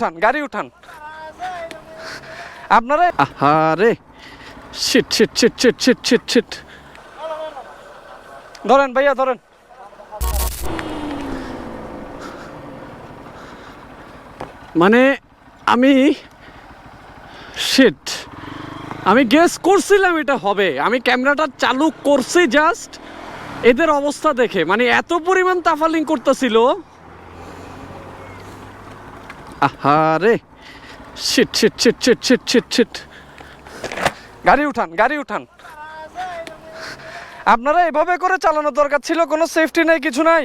উঠান গাড়ি উঠান। আপনারা? আহারে। Shit shit shit shit shit shit shit ধরেন ভাইয়া ধরেন। মানে আমি শিট আমি গেস করছিলাম এটা হবে। আমি ক্যামেরাটা চালু করছি জাস্ট এদের অবস্থা দেখে। মানে এত পরিমাণ তাফালিং করতেছিল। আহারে। Shit shit shit shit shit shit গাড়ি উঠান গাড়ি উঠান। আপনারা এভাবে করে চালানোর দরকার ছিল, কোনো সেফটি নেই, কিছু নাই।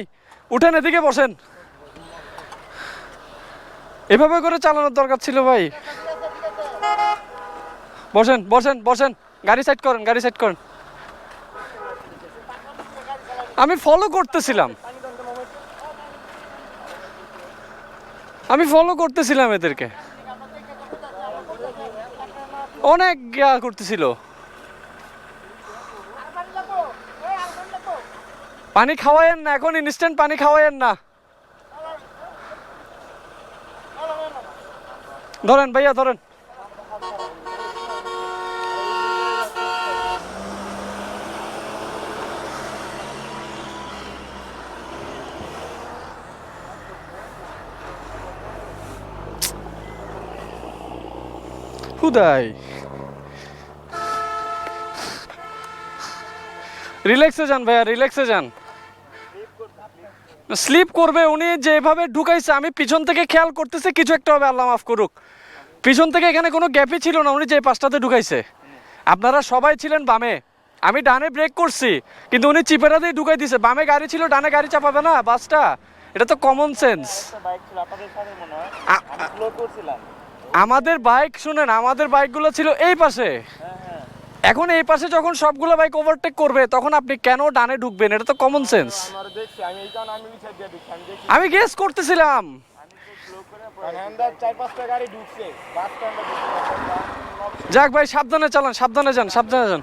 উঠেন, এদিকে বসেন। এভাবে করে চালানোর দরকার ছিল ভাই। বসেন বসেন বসেন। গাড়ি সাইড করেন, গাড়ি সাইড করেন। আমি ফলো করতেছিলাম। আমি ফলো করতেছিলাম এদেরকে। অনেক ইয়া করতেছিল। পানি খাওয়ায়েন না, এখন ইনস্ট্যান্ট পানি খাওয়ায়েন না। ধরেন ভাইয়া, ধরেন। হুদাই রিল্যাক্সে যান ভাইয়া রিল্যাক্সে যান। স্লিপ করবে উনি যেভাবে ঢুকাইছে আমি পিছন থেকে খেয়াল করতেছি কিছু একটা হবে আল্লাহ মাফ করুক। পিছন থেকে এখানে কোনো গ্যাপই ছিল না উনি যে পাশটাতে ঢুকাইছে। আপনারা সবাই ছিলেন বামে। আমি ডানে ব্রেক করছি কিন্তু উনি চিপেরা দিয়ে ঢুকাই দিছে। বামে গাড়ি ছিল ডানে গাড়ি চাপাবে না বাসটা? এটা তো কমন সেন্স আমাদের বাইক শুনেন আমাদের বাইকগুলো ছিল এই পাশে। এখন এই পাশে যখন সবগুলো বাইক ওভারটেক করবে তখন আপনি কেন ডানে ঢুকবেন? এটা তো কমন সেন্স আমি গেস করতেছিলাম। যাক ভাই সাবধানে চালান সাবধানে যান সাবধানে যান।